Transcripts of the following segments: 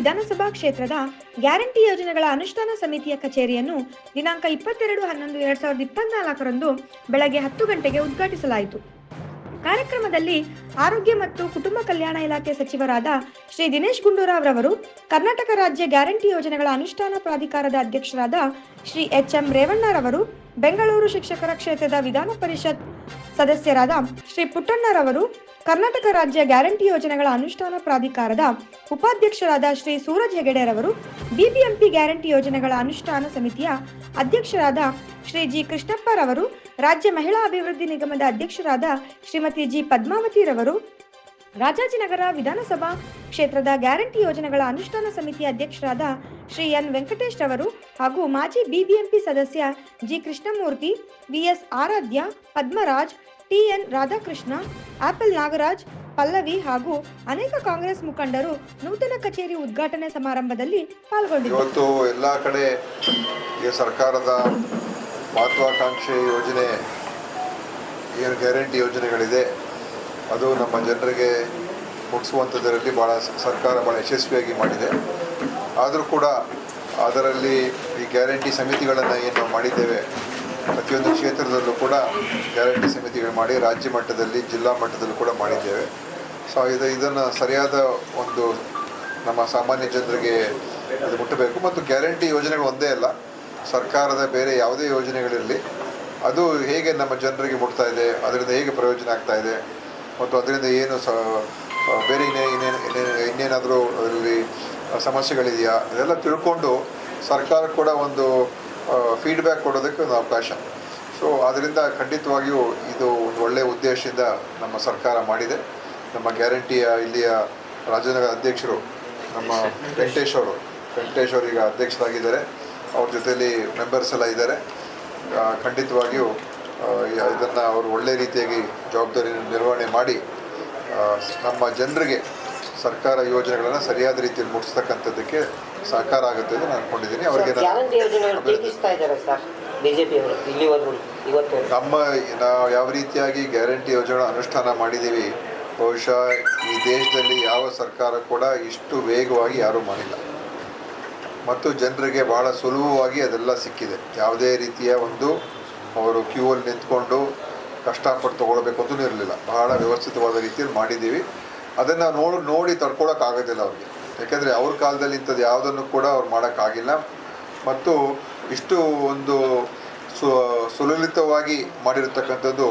ವಿಧಾನಸಭಾ ಕ್ಷೇತ್ರದ ಗ್ಯಾರಂಟಿ ಯೋಜನೆಗಳ ಅನುಷ್ಠಾನ ಸಮಿತಿಯ ಕಚೇರಿಯನ್ನು ದಿನಾಂಕ ಇಪ್ಪತ್ತೆರಡು, ಹನ್ನೊಂದು, ಎರಡ್ ಸಾವಿರದ ಇಪ್ಪತ್ನಾಲ್ಕರಂದು ಬೆಳಗ್ಗೆ ಹತ್ತು ಗಂಟೆಗೆ ಉದ್ಘಾಟಿಸಲಾಯಿತು. ಕಾರ್ಯಕ್ರಮದಲ್ಲಿ ಆರೋಗ್ಯ ಮತ್ತು ಕುಟುಂಬ ಕಲ್ಯಾಣ ಇಲಾಖೆ ಸಚಿವರಾದ ಶ್ರೀ ದಿನೇಶ್ ಗುಂಡೂರಾವ್ ರವರು, ಕರ್ನಾಟಕ ರಾಜ್ಯ ಗ್ಯಾರಂಟಿ ಯೋಜನೆಗಳ ಅನುಷ್ಠಾನ ಪ್ರಾಧಿಕಾರದ ಅಧ್ಯಕ್ಷರಾದ ಶ್ರೀ ಎಚ್ ಎಂ ರೇವಣ್ಣರವರು ಬೆಂಗಳೂರು ಶಿಕ್ಷಕರ ಕ್ಷೇತ್ರದ ವಿಧಾನ ಪರಿಷತ್ ಸದಸ್ಯರಾದ ಶ್ರೀ ಪುಟ್ಟಣ್ಣರವರು ಕರ್ನಾಟಕ ರಾಜ್ಯ ಗ್ಯಾರಂಟಿ ಯೋಜನೆಗಳ ಅನುಷ್ಠಾನ ಪ್ರಾಧಿಕಾರದ ಉಪಾಧ್ಯಕ್ಷರಾದ ಶ್ರೀ ಸೂರಜ್ ಹೆಗಡೆರವರು, ಬಿಬಿಎಂಪಿ ಗ್ಯಾರಂಟಿ ಯೋಜನೆಗಳ ಅನುಷ್ಠಾನ ಸಮಿತಿಯ ಅಧ್ಯಕ್ಷರಾದ ಶ್ರೀ ಜಿ ಕೃಷ್ಣಪ್ಪರವರು, ರಾಜ್ಯ ಮಹಿಳಾ ಅಭಿವೃದ್ಧಿ ನಿಗಮದ ಅಧ್ಯಕ್ಷರಾದ ಶ್ರೀಮತಿ ಜಿ ಪದ್ಮಾವತಿರವರು, ರಾಜಾಜಿನಗರ ವಿಧಾನಸಭಾ ಕ್ಷೇತ್ರದ ಗ್ಯಾರಂಟಿ ಯೋಜನೆಗಳ ಅನುಷ್ಠಾನ ಸಮಿತಿ ಅಧ್ಯಕ್ಷರಾದ ಶ್ರೀ ಎನ್ ವೆಂಕಟೇಶ್ ರವರು ಹಾಗೂ ಮಾಜಿ ಬಿಬಿಎಂಪಿ ಸದಸ್ಯ G Krishnamurthy V S Aradhya, Padmaraj T N Radhakrishna, apple Nagaraj, Pallavi ಹಾಗೂ ಅನೇಕ ಕಾಂಗ್ರೆಸ್ ಮುಖಂಡರು ನೂತನ ಕಚೇರಿ ಉದ್ಘಾಟನೆ ಸಮಾರಂಭದಲ್ಲಿ ಪಾಲ್ಗೊಂಡಿದ್ದರು. ಇವತ್ತು ಎಲ್ಲ ಕಡೆ ಈ ಸರ್ಕಾರದ ಮಹತ್ವಾಕಾಂಕ್ಷೆ ಯೋಜನೆ ಏನು ಗ್ಯಾರಂಟಿ ಯೋಜನೆಗಳಿದೆ, ಅದು ನಮ್ಮ ಜನರಿಗೆ ಮುಗಿಸುವಂಥದ್ದರಲ್ಲಿ ಭಾಳ ಸರ್ಕಾರ ಭಾಳ ಯಶಸ್ವಿಯಾಗಿ ಮಾಡಿದೆ. ಆದರೂ ಕೂಡ ಅದರಲ್ಲಿ ಈ ಗ್ಯಾರಂಟಿ ಸಮಿತಿಗಳನ್ನು ಏನು ಮಾಡಿದ್ದೇವೆ ಪ್ರತಿಯೊಂದು ಕ್ಷೇತ್ರದಲ್ಲೂ ಕೂಡ ಗ್ಯಾರಂಟಿ ಸಮಿತಿಗಳು ಮಾಡಿ ರಾಜ್ಯ ಮಟ್ಟದಲ್ಲಿ, ಜಿಲ್ಲಾ ಮಟ್ಟದಲ್ಲೂ ಕೂಡ ಮಾಡಿದ್ದೇವೆ. ಸೊ ಇದು, ಇದನ್ನು ಸರಿಯಾದ ಒಂದು ನಮ್ಮ ಸಾಮಾನ್ಯ ಜನರಿಗೆ ಅದು ಮುಟ್ಟಬೇಕು. ಮತ್ತು ಗ್ಯಾರಂಟಿ ಯೋಜನೆಗಳು ಒಂದೇ ಅಲ್ಲ, ಸರ್ಕಾರದ ಬೇರೆ ಯಾವುದೇ ಯೋಜನೆಗಳಿರಲಿ, ಅದು ಹೇಗೆ ನಮ್ಮ ಜನರಿಗೆ ಮುಟ್ತಾ ಇದೆ, ಅದರಿಂದ ಹೇಗೆ ಪ್ರಯೋಜನ ಆಗ್ತಾ ಇದೆ, ಮತ್ತು ಅದರಿಂದ ಏನು ಸ ಬೇರೆ ಇನ್ನೇ ಇನ್ನೇನು ಇನ್ನೇನು ಇನ್ನೇನಾದರೂ ಅದರಲ್ಲಿ ಸಮಸ್ಯೆಗಳಿದೆಯಾ, ಇದೆಲ್ಲ ತಿಳ್ಕೊಂಡು ಸರ್ಕಾರ ಕೂಡ ಒಂದು ಫೀಡ್ಬ್ಯಾಕ್ ಕೊಡೋದಕ್ಕೆ ಒಂದು ಅವಕಾಶ. ಸೊ ಅದರಿಂದ ಖಂಡಿತವಾಗಿಯೂ ಇದು ಒಂದು ಒಳ್ಳೆಯ ಉದ್ದೇಶದಿಂದ ನಮ್ಮ ಸರ್ಕಾರ ಮಾಡಿದೆ. ನಮ್ಮ ಗ್ಯಾರಂಟಿಯ ಇಲ್ಲಿಯ ರಾಜನಗರ ಅಧ್ಯಕ್ಷರು ನಮ್ಮ ವೆಂಕಟೇಶ್ ಅವರು ವೆಂಕಟೇಶ್ ಅವರು ಈಗ ಅಧ್ಯಕ್ಷರಾಗಿದ್ದಾರೆ. ಅವ್ರ ಜೊತೆಯಲ್ಲಿ ಮೆಂಬರ್ಸ್ ಎಲ್ಲ ಇದ್ದಾರೆ. ಖಂಡಿತವಾಗಿಯೂ ಇದನ್ನು ಅವರು ಒಳ್ಳೆ ರೀತಿಯಾಗಿ ಜವಾಬ್ದಾರಿಯನ್ನು ನಿರ್ವಹಣೆ ಮಾಡಿ ನಮ್ಮ ಜನರಿಗೆ ಸರ್ಕಾರ ಯೋಜನೆಗಳನ್ನು ಸರಿಯಾದ ರೀತಿಯಲ್ಲಿ ಮುಟ್ಟಿಸ್ತಕ್ಕಂಥದ್ದಕ್ಕೆ ಸಹಕಾರ ಆಗುತ್ತೆ ಅಂತ ನಾನು ಅಂದ್ಕೊಂಡಿದ್ದೀನಿ ಅವರಿಗೆ ನಮ್ಮ ನಾವು ಯಾವ ರೀತಿಯಾಗಿ ಗ್ಯಾರಂಟಿ ಯೋಜನೆ ಅನುಷ್ಠಾನ ಮಾಡಿದ್ದೀವಿ, ಬಹುಶಃ ಈ ದೇಶದಲ್ಲಿ ಯಾವ ಸರ್ಕಾರ ಕೂಡ ಇಷ್ಟು ವೇಗವಾಗಿ ಯಾರೂ ಮಾಡಿಲ್ಲ. ಮತ್ತು ಜನರಿಗೆ ಬಹಳ ಸುಲಭವಾಗಿ ಅದೆಲ್ಲ ಸಿಕ್ಕಿದೆ. ಯಾವುದೇ ರೀತಿಯ ಒಂದು ಅವರು ಕ್ಯೂ ಅಲ್ಲಿ ನಿಂತ್ಕೊಂಡು ಕಷ್ಟಪಟ್ಟು ತೊಗೊಳ್ಬೇಕು ಅಂತಲೂ ಇರಲಿಲ್ಲ. ಬಹಳ ವ್ಯವಸ್ಥಿತವಾದ ರೀತಿಯಲ್ಲಿ ಮಾಡಿದ್ದೀವಿ. ಅದನ್ನು ನೋಡಿ ನೋಡಿ ತಡ್ಕೊಳಕ್ಕಾಗೋದಿಲ್ಲ ಅವ್ರಿಗೆ. ಯಾಕೆಂದರೆ ಅವ್ರ ಕಾಲದಲ್ಲಿ ಇಂಥದ್ದು ಯಾವುದನ್ನು ಕೂಡ ಅವ್ರು ಮಾಡೋಕ್ಕಾಗಿಲ್ಲ. ಮತ್ತು ಇಷ್ಟು ಒಂದು ಸು, ಸುಲಲಿತವಾಗಿ ಮಾಡಿರ್ತಕ್ಕಂಥದ್ದು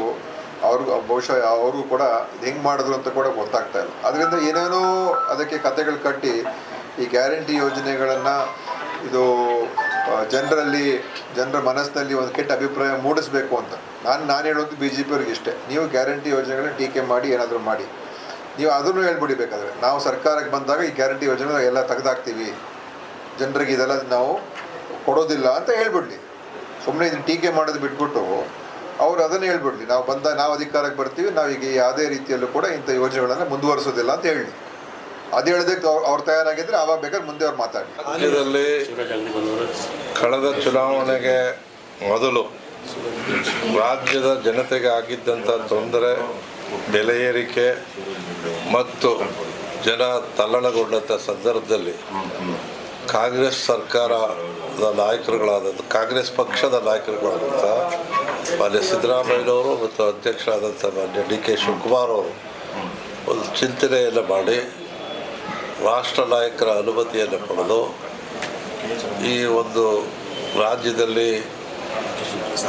ಅವ್ರಿಗೂ ಬಹುಶಃ ಅವ್ರಿಗೂ ಕೂಡ ಹೆಂಗೆ ಮಾಡಿದ್ರು ಅಂತ ಕೂಡ ಗೊತ್ತಾಗ್ತಾ ಇಲ್ಲ. ಅದರಿಂದ ಏನೇನೋ ಅದಕ್ಕೆ ಕತೆಗಳು ಕಟ್ಟಿ ಈ ಗ್ಯಾರಂಟಿ ಯೋಜನೆಗಳನ್ನು ಇದು ಜನರಲ್ಲಿ, ಜನರ ಮನಸ್ಸಿನಲ್ಲಿ ಒಂದು ಕೆಟ್ಟ ಅಭಿಪ್ರಾಯ ಮೂಡಿಸ್ಬೇಕು ಅಂತ. ನಾನು ನಾನು ಹೇಳೋದು ಬಿ ಜೆ ಪಿಯವ್ರಿಗೆ ಇಷ್ಟೇ. ನೀವು ಗ್ಯಾರಂಟಿ ಯೋಜನೆಗಳನ್ನ ಟೀಕೆ ಮಾಡಿ, ಏನಾದರೂ ಮಾಡಿ. ನೀವು ಅದನ್ನು ಹೇಳ್ಬಿಡಿ ಬೇಕಾದ್ರೆ. ನಾವು ಸರ್ಕಾರಕ್ಕೆ ಬಂದಾಗ ಈ ಗ್ಯಾರಂಟಿ ಯೋಜನೆ ಎಲ್ಲ ತೆಗೆದಾಕ್ತೀವಿ. ಜನರಿಗೆ ಇದೆಲ್ಲ ನಾವು ಕೊಡೋದಿಲ್ಲ ಅಂತ ಹೇಳ್ಬಿಡ್ಲಿ. ಸುಮ್ಮನೆ ಇದನ್ನು ಟೀಕೆ ಮಾಡೋದು ಬಿಟ್ಬಿಟ್ಟು ಅವ್ರು ಅದನ್ನು ಹೇಳ್ಬಿಡ್ಲಿ. ನಾವು ಬಂದ, ನಾವು ಅಧಿಕಾರಕ್ಕೆ ಬರ್ತೀವಿ ನಾವೀಗ ಯಾವುದೇ ರೀತಿಯಲ್ಲೂ ಕೂಡ ಇಂಥ ಯೋಜನೆಗಳನ್ನು ಮುಂದುವರಿಸೋದಿಲ್ಲ ಅಂತ ಹೇಳಿ ಅದು ಹೇಳೋದಕ್ಕೆ ಅವ್ರು ಅವ್ರು ತಯಾರಾಗಿದ್ದರೆ ಆವಾಗ ಬೇಕಾದ್ರೆ ಮುಂದೆ ಅವ್ರು ಮಾತಾಡಿ ರಾಜ್ಯದಲ್ಲಿ ಕಳೆದ ಚುನಾವಣೆಗೆ ಮೊದಲು ರಾಜ್ಯದ ಜನತೆಗೆ ಆಗಿದ್ದಂಥ ತೊಂದರೆ ಬೆಲೆ ಏರಿಕೆ ಮತ್ತು ಜನ ತಲ್ಲಣಗೊಂಡಂಥ ಸಂದರ್ಭದಲ್ಲಿ ಕಾಂಗ್ರೆಸ್ ಸರ್ಕಾರದ ನಾಯಕರುಗಳಾದಂಥ, ಕಾಂಗ್ರೆಸ್ ಪಕ್ಷದ ನಾಯಕರುಗಳಾದಂಥ ಮಾನ್ಯ ಸಿದ್ದರಾಮಯ್ಯನವರು ಮತ್ತು ಅಧ್ಯಕ್ಷರಾದಂಥ ಮಾನ್ಯ ಡಿ ಕೆ ಶಿವಕುಮಾರ್ ಅವರು ಒಂದು ಚಿಂತನೆಯನ್ನು ಮಾಡಿ, ರಾಷ್ಟ್ರ ನಾಯಕರ ಅನುಮತಿಯನ್ನು ಪಡೆದು ಈ ಒಂದು ರಾಜ್ಯದಲ್ಲಿ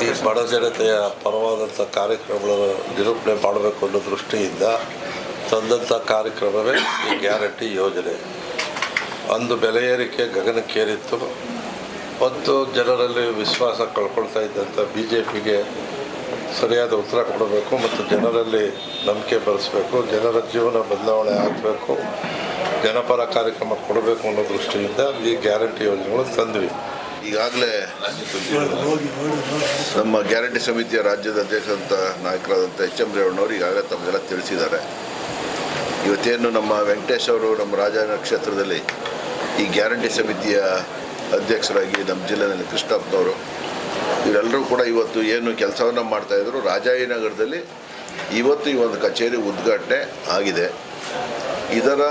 ಈ ಬಡ ಜನತೆಯ ಪರವಾದಂಥ ಕಾರ್ಯಕ್ರಮಗಳನ್ನು ನಿರೂಪಣೆ ಮಾಡಬೇಕು ಅನ್ನೋ ದೃಷ್ಟಿಯಿಂದ ತಂದಂಥ ಕಾರ್ಯಕ್ರಮವೇ ಈ ಗ್ಯಾರಂಟಿ ಯೋಜನೆ. ಅಂದು ಬೆಲೆ ಏರಿಕೆ ಗಗನಕ್ಕೇರಿತ್ತು. ಮತ್ತು ಜನರಲ್ಲಿ ವಿಶ್ವಾಸ ಕಳ್ಕೊಳ್ತಾ ಇದ್ದಂಥ ಬಿ ಜೆ ಪಿಗೆ ಸರಿಯಾದ ಉತ್ತರ ಕೊಡಬೇಕು ಮತ್ತು ಜನರಲ್ಲಿ ನಂಬಿಕೆ ಬರೆಸಬೇಕು, ಜನರ ಜೀವನ ಬದಲಾವಣೆ ಆಗಬೇಕು, ಜನಪರ ಕಾರ್ಯಕ್ರಮ ಕೊಡಬೇಕು ಅನ್ನೋ ದೃಷ್ಟಿಯಿಂದ ಈ ಗ್ಯಾರಂಟಿ ಯೋಜನೆಗಳು ತಂದ್ವಿ. ಈಗಾಗಲೇ ನಮ್ಮ ಗ್ಯಾರಂಟಿ ಸಮಿತಿಯ ರಾಜ್ಯದ ಅಧ್ಯಕ್ಷರಂತ ನಾಯಕರಾದಂಥ ಎಚ್ ಎಂ ರೇವಣ್ಣವರು ಈಗಾಗಲೇ ತಮಗೆಲ್ಲ ತಿಳಿಸಿದ್ದಾರೆ. ಇವತ್ತೇನು ನಮ್ಮ ವೆಂಕಟೇಶ್ ಅವರು ನಮ್ಮ ರಾಜ ಕ್ಷೇತ್ರದಲ್ಲಿ ಈ ಗ್ಯಾರಂಟಿ ಸಮಿತಿಯ ಅಧ್ಯಕ್ಷರಾಗಿ ನಮ್ಮ ಜಿಲ್ಲೆಯಲ್ಲಿ ಕೃಷ್ಣಪ್ಪನವರು ಇವರೆಲ್ಲರೂ ಕೂಡ ಇವತ್ತು ಏನು ಕೆಲಸವನ್ನು ಮಾಡ್ತಾಯಿದ್ರು ರಾಜಾಜಿನಗರದಲ್ಲಿ ಇವತ್ತು ಈ ಒಂದು ಕಚೇರಿ ಉದ್ಘಾಟನೆ ಆಗಿದೆ. ಇದರ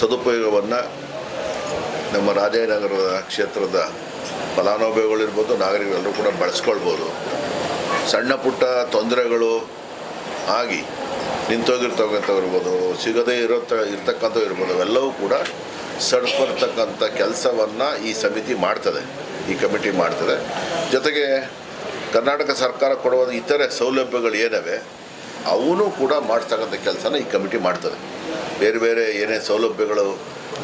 ಸದುಪಯೋಗವನ್ನು ನಮ್ಮ ರಾಜಾಜಿನಗರದ ಕ್ಷೇತ್ರದ ಫಲಾನುಭವಿಗಳಿರ್ಬೋದು ನಾಗರಿಕರೆಲ್ಲರೂ ಕೂಡ ಬಳಸ್ಕೊಳ್ಬೋದು. ಸಣ್ಣ ಪುಟ್ಟ ತೊಂದರೆಗಳು ಆಗಿ ನಿಂತೋಗಿರ್ತಕ್ಕಂಥವ್ರು ಇರ್ಬೋದು, ಸಿಗದೇ ಇರೋ ಇರ್ತಕ್ಕಂಥವು ಇರ್ಬೋದು, ಅವೆಲ್ಲವೂ ಕೂಡ ಸರಿಪಡ್ತಕ್ಕಂಥ ಕೆಲಸವನ್ನು ಈ ಸಮಿತಿ ಮಾಡ್ತದೆ, ಈ ಕಮಿಟಿ ಮಾಡ್ತದೆ. ಜೊತೆಗೆ ಕರ್ನಾಟಕ ಸರ್ಕಾರ ಕೊಡುವ ಇತರೆ ಸೌಲಭ್ಯಗಳು ಏನವೆ, ಅವನು ಕೂಡ ಮಾಡ್ತಕ್ಕಂಥ ಕೆಲಸನ ಈ ಕಮಿಟಿ ಮಾಡ್ತದೆ. ಬೇರೆ ಬೇರೆ ಏನೇ ಸೌಲಭ್ಯಗಳು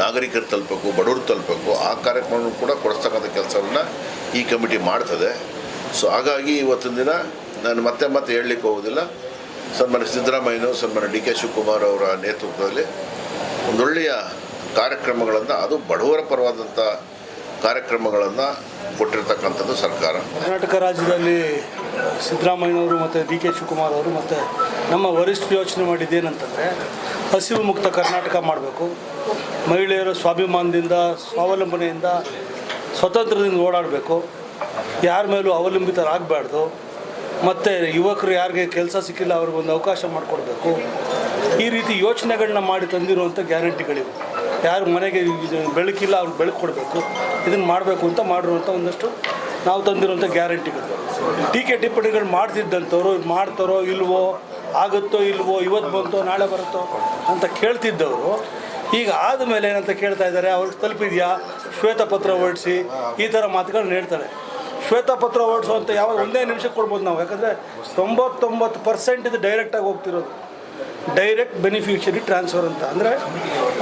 ನಾಗರಿಕರು ತಲುಪಬೇಕು, ಬಡವರು ತಲುಪಬೇಕು, ಆ ಕಾರ್ಯಕ್ರಮವನ್ನು ಕೂಡ ಕೊಡಿಸ್ತಕ್ಕಂಥ ಕೆಲಸವನ್ನು ಈ ಕಮಿಟಿ ಮಾಡ್ತದೆ. ಸೊ ಹಾಗಾಗಿ ಇವತ್ತಿನ ದಿನ ನಾನು ಮತ್ತೆ ಮತ್ತೆ ಹೇಳಲಿಕ್ಕೆ ಹೋಗೋದಿಲ್ಲ ಸನ್ಮಾನ್ಯ ಸಿದ್ದರಾಮಯ್ಯನು, ಸನ್ಮಾನ್ಯ ಡಿ ಕೆ ಶಿವಕುಮಾರ್ ಅವರ ನೇತೃತ್ವದಲ್ಲಿ ಒಂದೊಳ್ಳೆಯ ಕಾರ್ಯಕ್ರಮಗಳನ್ನು, ಅದು ಬಡವರ ಪರವಾದಂಥ ಕಾರ್ಯಕ್ರಮಗಳನ್ನು ಕೊಟ್ಟಿರ್ತಕ್ಕಂಥದ್ದು ಸರ್ಕಾರ. ಕರ್ನಾಟಕ ರಾಜ್ಯದಲ್ಲಿ ಸಿದ್ದರಾಮಯ್ಯನವರು ಮತ್ತು ಡಿ ಕೆ ಶಿವಕುಮಾರ್ ಅವರು ಮತ್ತು ನಮ್ಮ ವರಿಷ್ಠರು ಯೋಚನೆ ಮಾಡಿದ್ದೇನಂತಂದರೆ, ಹಸಿವು ಮುಕ್ತ ಕರ್ನಾಟಕ ಮಾಡಬೇಕು. ಮಹಿಳೆಯರ ಸ್ವಾಭಿಮಾನದಿಂದ, ಸ್ವಾವಲಂಬನೆಯಿಂದ ಸ್ವತಂತ್ರದಿಂದ ಓಡಾಡಬೇಕು. ಯಾರ ಮೇಲೂ ಅವಲಂಬಿತರಾಗಬಾರ್ದು. ಮತ್ತು ಯುವಕರು ಯಾರಿಗೆ ಕೆಲಸ ಸಿಕ್ಕಿಲ್ಲ ಅವ್ರಿಗೊಂದು ಅವಕಾಶ ಮಾಡಿಕೊಡ್ಬೇಕು. ಈ ರೀತಿ ಯೋಚನೆಗಳನ್ನ ಮಾಡಿ ತಂದಿರುವಂಥ ಗ್ಯಾರಂಟಿಗಳಿವೆ. ಯಾರು ಮನೆಗೆ ಬೆಳಕಿಲ್ಲ ಅವ್ರಿಗೆ ಬೆಳಕು ಕೊಡಬೇಕು. ಇದನ್ನು ಮಾಡಬೇಕು ಅಂತ ಮಾಡಿರುವಂಥ ಒಂದಷ್ಟು ನಾವು ತಂದಿರುವಂಥ ಗ್ಯಾರಂಟಿಗಳು ಟೀಕೆ ಟಿಪ್ಪಣಿಗಳು ಮಾಡ್ತಿದ್ದಂಥವ್ರು ಮಾಡ್ತಾರೋ ಇಲ್ವೋ, ಆಗುತ್ತೋ ಇಲ್ವೋ ಇವತ್ತು ಬಂತೋ, ನಾಳೆ ಬರುತ್ತೋ ಅಂತ ಕೇಳ್ತಿದ್ದವರು. ಈಗ ಆದಮೇಲೆ ಏನಂತ ಕೇಳ್ತಾ ಇದ್ದಾರೆ ಅವ್ರಿಗೆ ತಲುಪಿದೆಯಾ? ಶ್ವೇತಪತ್ರ ಹೊರಡಿಸಿ, ಈ ಥರ ಮಾತುಗಳನ್ನ ಹೇಳ್ತಾರೆ. ಶ್ವೇತಪತ್ರ ಹೊರಡಿಸುವಂಥ ಯಾವಾಗ ಒಂದೇ ನಿಮಿಷಕ್ಕೆ ಕೊಡ್ಬೋದು ನಾವು. ಯಾಕಂದರೆ ತೊಂಬತ್ತೊಂಬತ್ತು ಪರ್ಸೆಂಟ್ ಇದು ಡೈರೆಕ್ಟಾಗಿ ಹೋಗ್ತಿರೋದು. ಡೈರೆಕ್ಟ್ ಬೆನಿಫಿಷರಿ ಟ್ರಾನ್ಸ್ಫರ್ ಅಂತ. ಅಂದರೆ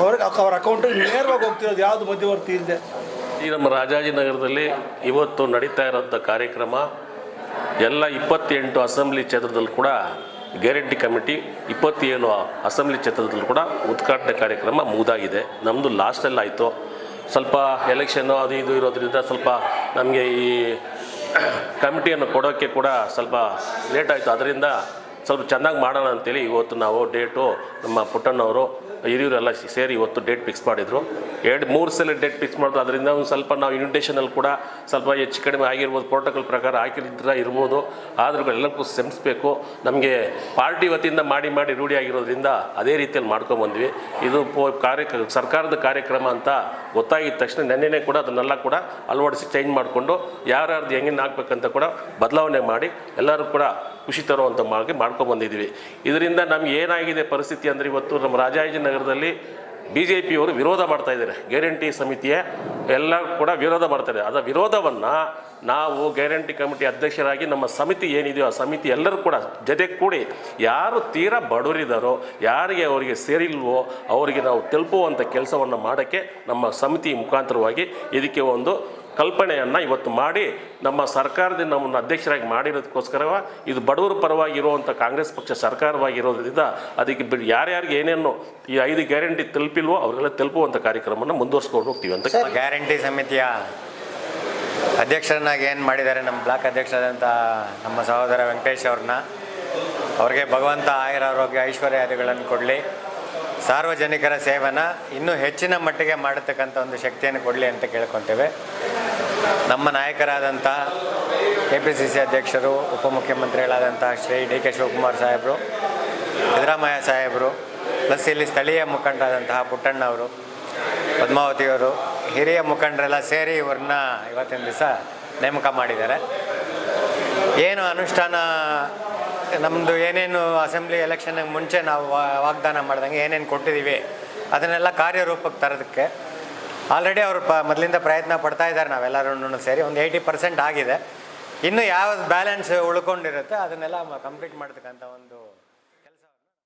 ಅವ್ರಿಗೆ ಅವ್ರ ಅಕೌಂಟಿಗೆ ನೇರವಾಗಿ ಹೋಗ್ತಿರೋದು ಯಾವುದು ಮಧ್ಯವರ್ತಿ ಇಲ್ಲದೆ ಈ ನಮ್ಮ ರಾಜಾಜಿನಗರದಲ್ಲಿ ಇವತ್ತು ನಡೀತಾ ಇರೋಂಥ ಕಾರ್ಯಕ್ರಮ, ಎಲ್ಲ ಇಪ್ಪತ್ತೆಂಟು ಅಸೆಂಬ್ಲಿ ಕ್ಷೇತ್ರದಲ್ಲಿ ಕೂಡ ಗ್ಯಾರಂಟಿ ಕಮಿಟಿ, ಇಪ್ಪತ್ತೇಳು ಅಸೆಂಬ್ಲಿ ಕ್ಷೇತ್ರದಲ್ಲಿ ಕೂಡ ಉದ್ಘಾಟನೆ ಕಾರ್ಯಕ್ರಮ ಮುಗಿದಾಗಿದೆ. ನಮ್ಮದು ಲಾಸ್ಟಲ್ಲಿ ಆಯಿತು. ಸ್ವಲ್ಪ ಎಲೆಕ್ಷನ್ನು ಅದು ಇದು ಇರೋದ್ರಿಂದ ಸ್ವಲ್ಪ ನಮಗೆ ಈ ಕಮಿಟಿಯನ್ನು ಕೊಡೋಕ್ಕೆ ಕೂಡ ಸ್ವಲ್ಪ ಲೇಟ್ ಆಯಿತು. ಅದರಿಂದ ಸ್ವಲ್ಪ ಚೆನ್ನಾಗಿ ಮಾಡೋಣ ಅಂತೇಳಿ ಇವತ್ತು ನಾವು ಡೇಟು ನಮ್ಮ ಪುಟ್ಟಣ್ಣವರು, ಹಿರಿಯರೆಲ್ಲ ಸೇರಿ ಇವತ್ತು ಡೇಟ್ ಫಿಕ್ಸ್ ಮಾಡಿದರು. ಎರಡು, ಮೂರು ಸಲ ಡೇಟ್ ಫಿಕ್ಸ್ ಮಾಡಿದ್ರು. ಅದರಿಂದ ಒಂದು ಸ್ವಲ್ಪ ನಾವು ಇನ್ವಿಟೇಷನಲ್ಲಿ ಕೂಡ ಸ್ವಲ್ಪ ಹೆಚ್ಚು ಕಡಿಮೆ ಆಗಿರ್ಬೋದು ಪ್ರೋಟೋಕಾಲ್ ಪ್ರಕಾರ ಹಾಕಿದ್ರೆ ಇರ್ಬೋದು. ಆದರೂ ಎಲ್ಲಕ್ಕೂ ಸೆಮಿಸ್ಬೇಕು ನಮಗೆ ಪಾರ್ಟಿ ವತಿಯಿಂದ ಮಾಡಿ ಮಾಡಿ ರೂಢಿ ಆಗಿರೋದ್ರಿಂದ ಅದೇ ರೀತಿಯಲ್ಲಿ ಮಾಡ್ಕೊಂಬಂದ್ವಿ ಇದು ಕಾರ್ಯ ಸರ್ಕಾರದ ಕಾರ್ಯಕ್ರಮ ಅಂತ ಗೊತ್ತಾಗಿದ ತಕ್ಷಣ ನೆನ್ನೆನೇ ಕೂಡ ಅದನ್ನೆಲ್ಲ ಕೂಡ ಅಳವಡಿಸಿ ಚೇಂಜ್ ಮಾಡಿಕೊಂಡು ಯಾರ್ಯಾರ್ದು ಹೆಂಗಿನ ಹಾಕ್ಬೇಕಂತ ಕೂಡ ಬದಲಾವಣೆ ಮಾಡಿ ಎಲ್ಲರೂ ಕೂಡ ಖುಷಿ ತರುವಂಥ ಮಾಡಿ ಮಾಡ್ಕೊಂಡ್ಬಂದಿದ್ದೀವಿ ಇದರಿಂದ ನಮ್ಗೆ ಏನಾಗಿದೆ ಪರಿಸ್ಥಿತಿ ಅಂದರೆ ಇವತ್ತು ನಮ್ಮ ರಾಜಾಜಿನಗರದಲ್ಲಿ ಬಿ ಜೆ ಪಿಯವರು ವಿರೋಧ ಮಾಡ್ತಾ ಇದ್ದಾರೆ. ಗ್ಯಾರಂಟಿ ಸಮಿತಿಯ ಎಲ್ಲ ಕೂಡ ವಿರೋಧ ಮಾಡ್ತಾರೆ ಅದರ ವಿರೋಧವನ್ನು ನಾವು ಗ್ಯಾರಂಟಿ ಕಮಿಟಿ ಅಧ್ಯಕ್ಷರಾಗಿ ನಮ್ಮ ಸಮಿತಿ ಏನಿದೆಯೋ ಆ ಸಮಿತಿ ಎಲ್ಲರೂ ಕೂಡ ಜೊತೆ ಕೂಡಿ ಯಾರು ತೀರಾ ಬಡವರಿದ್ದಾರೋ ಯಾರಿಗೆ ಅವರಿಗೆ ಸೇರಿಲ್ವೋ ಅವರಿಗೆ ನಾವು ತಲುಪುವಂಥ ಕೆಲಸವನ್ನು ಮಾಡೋಕ್ಕೆ ನಮ್ಮ ಸಮಿತಿ ಮುಖಾಂತರವಾಗಿ ಇದಕ್ಕೆ ಒಂದು ಕಲ್ಪನೆಯನ್ನು ಇವತ್ತು ಮಾಡಿ ನಮ್ಮ ಸರ್ಕಾರದಿಂದ ನಮ್ಮನ್ನು ಅಧ್ಯಕ್ಷರಾಗಿ ಮಾಡಿರೋದಕ್ಕೋಸ್ಕರ ಇದು ಬಡವರ ಪರವಾಗಿ ಇರುವಂಥ ಕಾಂಗ್ರೆಸ್ ಪಕ್ಷ ಸರ್ಕಾರವಾಗಿರೋದ್ರಿಂದ ಅದಕ್ಕೆ ಬಿಡ್ ಯಾರ್ಯಾರಿಗೆ ಏನೇನು ಈ ಐದು ಗ್ಯಾರಂಟಿ ತಲುಪಿಲ್ವೋ ಅವರೆಲ್ಲ ತಲುಪುವಂಥ ಕಾರ್ಯಕ್ರಮವನ್ನು ಮುಂದುವರ್ಸ್ಕೊಂಡು ಹೋಗ್ತೀವಿ ಅಂತ ಗ್ಯಾರಂಟಿ ಸಮಿತಿಯ ಅಧ್ಯಕ್ಷರನ್ನಾಗಿ ಏನು ಮಾಡಿದ್ದಾರೆ? ನಮ್ಮ ಬ್ಲಾಕ್ ಅಧ್ಯಕ್ಷರಾದಂಥ ನಮ್ಮ ಸಹೋದರ ವೆಂಕಟೇಶ್ ಅವ್ರನ್ನ. ಅವ್ರಿಗೆ ಭಗವಂತ ಆಯುರ ಆರೋಗ್ಯ ಐಶ್ವರ್ಯಾದಿಗಳನ್ನು ಕೊಡಲಿ. ಸಾರ್ವಜನಿಕರ ಸೇವೆನ ಇನ್ನೂ ಹೆಚ್ಚಿನ ಮಟ್ಟಿಗೆ ಮಾಡತಕ್ಕಂಥ ಒಂದು ಶಕ್ತಿಯನ್ನು ಕೊಡಲಿ ಅಂತ ಕೇಳ್ಕೊತೇವೆ. ನಮ್ಮ ನಾಯಕರಾದಂಥ ಕೆ ಪಿ ಸಿ ಸಿ ಅಧ್ಯಕ್ಷರು, ಉಪಮುಖ್ಯಮಂತ್ರಿಗಳಾದಂಥ ಶ್ರೀ ಡಿ ಕೆ ಶಿವಕುಮಾರ್ ಸಾಹೇಬರು, ಸಿದ್ದರಾಮಯ್ಯ ಸಾಹೇಬರು, ಪ್ಲಸ್ ಇಲ್ಲಿ ಸ್ಥಳೀಯ ಮುಖಂಡರಾದಂತಹ ಪುಟ್ಟಣ್ಣವರು, ಪದ್ಮಾವತಿಯವರು, ಹಿರಿಯ ಮುಖಂಡರೆಲ್ಲ ಸೇರಿ ಇವ್ರನ್ನ ಇವತ್ತಿನ ದಿವಸ ನೇಮಕ ಮಾಡಿದ್ದಾರೆ. ಏನು ಅನುಷ್ಠಾನ ನಮ್ಮದು ಏನೇನು ಅಸೆಂಬ್ಲಿ ಎಲೆಕ್ಷನ್ಗೆ ಮುಂಚೆ ನಾವು ವಾಗ್ದಾನ ಮಾಡ್ದಂಗೆ ಏನೇನು ಕೊಟ್ಟಿದ್ದೀವಿ, ಅದನ್ನೆಲ್ಲ ಕಾರ್ಯರೂಪಕ್ಕೆ ತರೋದಕ್ಕೆ ಆಲ್ರೆಡಿ ಅವರು ಪ ಮೊದಲಿಂದ ಪ್ರಯತ್ನ ಪಡ್ತಾ ಇದ್ದಾರೆ ನಾವೆಲ್ಲರೂ ಸೇರಿ. ಒಂದು ಏಯ್ಟಿ ಪರ್ಸೆಂಟ್ ಆಗಿದೆ. ಇನ್ನು ಯಾವ ಬ್ಯಾಲೆನ್ಸ್ ಉಳ್ಕೊಂಡಿರುತ್ತೆ, ಅದನ್ನೆಲ್ಲ ಕಂಪ್ಲೀಟ್ ಮಾಡ್ತಕ್ಕಂಥ ಒಂದು